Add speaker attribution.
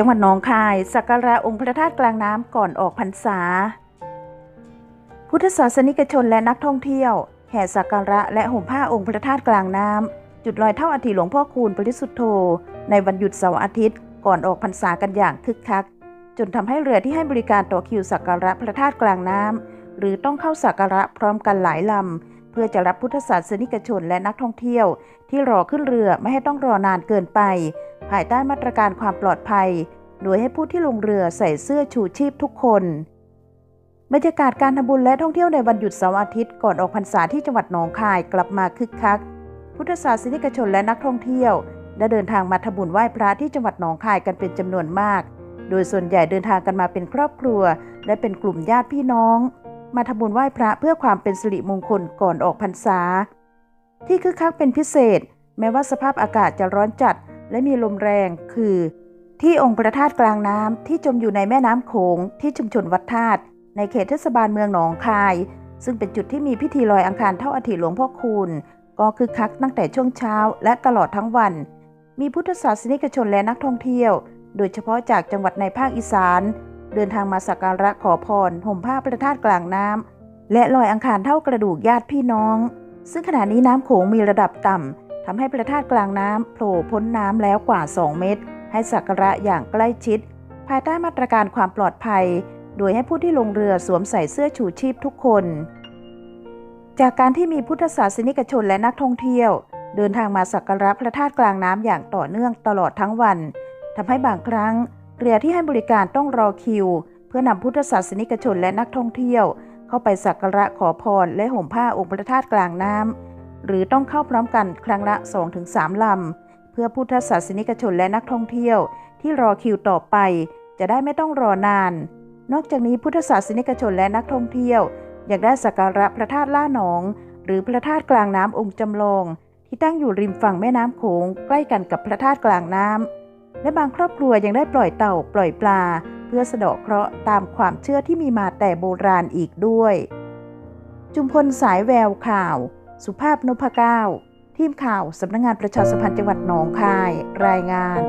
Speaker 1: จังหวัดหนองคาย สักการะองค์พระธาตุกลางน้ำก่อนออกพรรษา พุทธศาสนิกชนและนักท่องเที่ยว แห่สักการะและห่มผ้าองค์พระธาตุกลางน้ำจุดลอยเท่าอาทิหลวงพ่อคูณปริสุทธโธ ในวันหยุดเสาร์อาทิตย์ ก่อนออกพรรษากันอย่างคึกคัก จนทำให้เรือที่ให้บริการต่อคิวสักการะพระธาตุกลางน้ำหรือต้องเข้าสักการะพร้อมกันหลายลำ พื่อจะรับพุทธศาสนิกชนและนักท่องเที่ยว ที่รอขึ้นเรือไม่ให้ต้องรอนานเกินไป ภายใต้มาตรการความปลอดภัย โดยให้ผู้ที่ลงเรือใส่เสื้อชูชีพทุกคนบรรยากาศการทำบุญและท่องเที่ยวในวันหยุดเสาร์อาทิตย์ก่อนออกพรรษาที่จังหวัดหนองคายกลับมาคึกคัก พุทธศาสนิกชนและนักท่องเที่ยว ได้เดินทางมาทำบุญไหว้พระที่จังหวัดหนองคายกันเป็นจำนวนมาก โดยส่วนใหญ่เดินทางกันมาเป็นครอบครัว และเป็นกลุ่มญาติพี่น้อง มาทำบุญไหว้พระเพื่อความเป็นสิริมงคลก่อนออกพรรษา ที่คึกคักเป็นพิเศษ แม้ว่าสภาพอากาศจะร้อนจัดและมีลมแรงคือ ที่องค์พระธาตุกลางน้ำที่จมอยู่ในแม่น้ำโขงที่ชุมชนวัดธาตุในเขตเทศบาลเมืองหนองคาย ซึ่งเป็นจุดที่มีพิธีลอยอังคารเท่าอาทิหลวงพ่อคูณก็คึกคักตั้งแต่ช่วงเช้าและตลอดทั้งวัน มีพุทธศาสนิกชนและนักท่องเที่ยว โดยเฉพาะจากจังหวัดในภาคอีสาน เดินทางมาสักการะขอพรห่มผ้าพระธาตุกลางน้ำและลอยอังคารเท่ากระดูกญาติพี่น้อง ซึ่งขณะนี้น้ำโขงมีระดับต่ำทำให้พระธาตุกลางน้ำโผล่พ้นน้ำแล้วกว่า 2 เมตร ให้สักการะอย่างใกล้ชิด ภายใต้มาตรการความปลอดภัย โดยให้ผู้ที่ลงเรือสวมใส่เสื้อชูชีพทุกคน จากการที่มีพุทธศาสนิกชนและนักท่องเที่ยว เดินทางมาสักการะพระธาตุกลางน้ำอย่างต่อเนื่องตลอดทั้งวันทำให้บางครั้ง เรือที่ให้บริการต้องรอคิว เพื่อนำพุทธศาสนิกชนและนักท่องเที่ยว เข้าไปสักการะขอพรและห่มผ้าองค์พระธาตุกลางน้ำหรือต้องเข้าพร้อมกันครั้งละ 2-3 ลำ เพื่อพุทธศาสนิกชนและนักท่องเที่ยว ที่รอคิวต่อไป จะได้ไม่ต้องรอนาน นอกจากนี้พุทธศาสนิกชนและนักท่องเที่ยวอยากได้สักการะพระธาตุล่าหนอง หรือพระธาตุกลางน้ำองค์จำลอง ที่ตั้งอยู่ริมฝั่งแม่น้ำโขงใกล้กันกับพระธาตุกลางน้ำ และบางครอบครัวยังได้ปล่อยเต่าปล่อยปลา เพื่อสะเดาะเคราะห์ตามความเชื่อที่มีมาแต่โบราณอีกด้วย จุมพลสายแววข่าว สุภาพนพเก้า ทีมข่าวสำนักงงานประชาสัมพันธ์จังหวัดหนองคาย รายงาน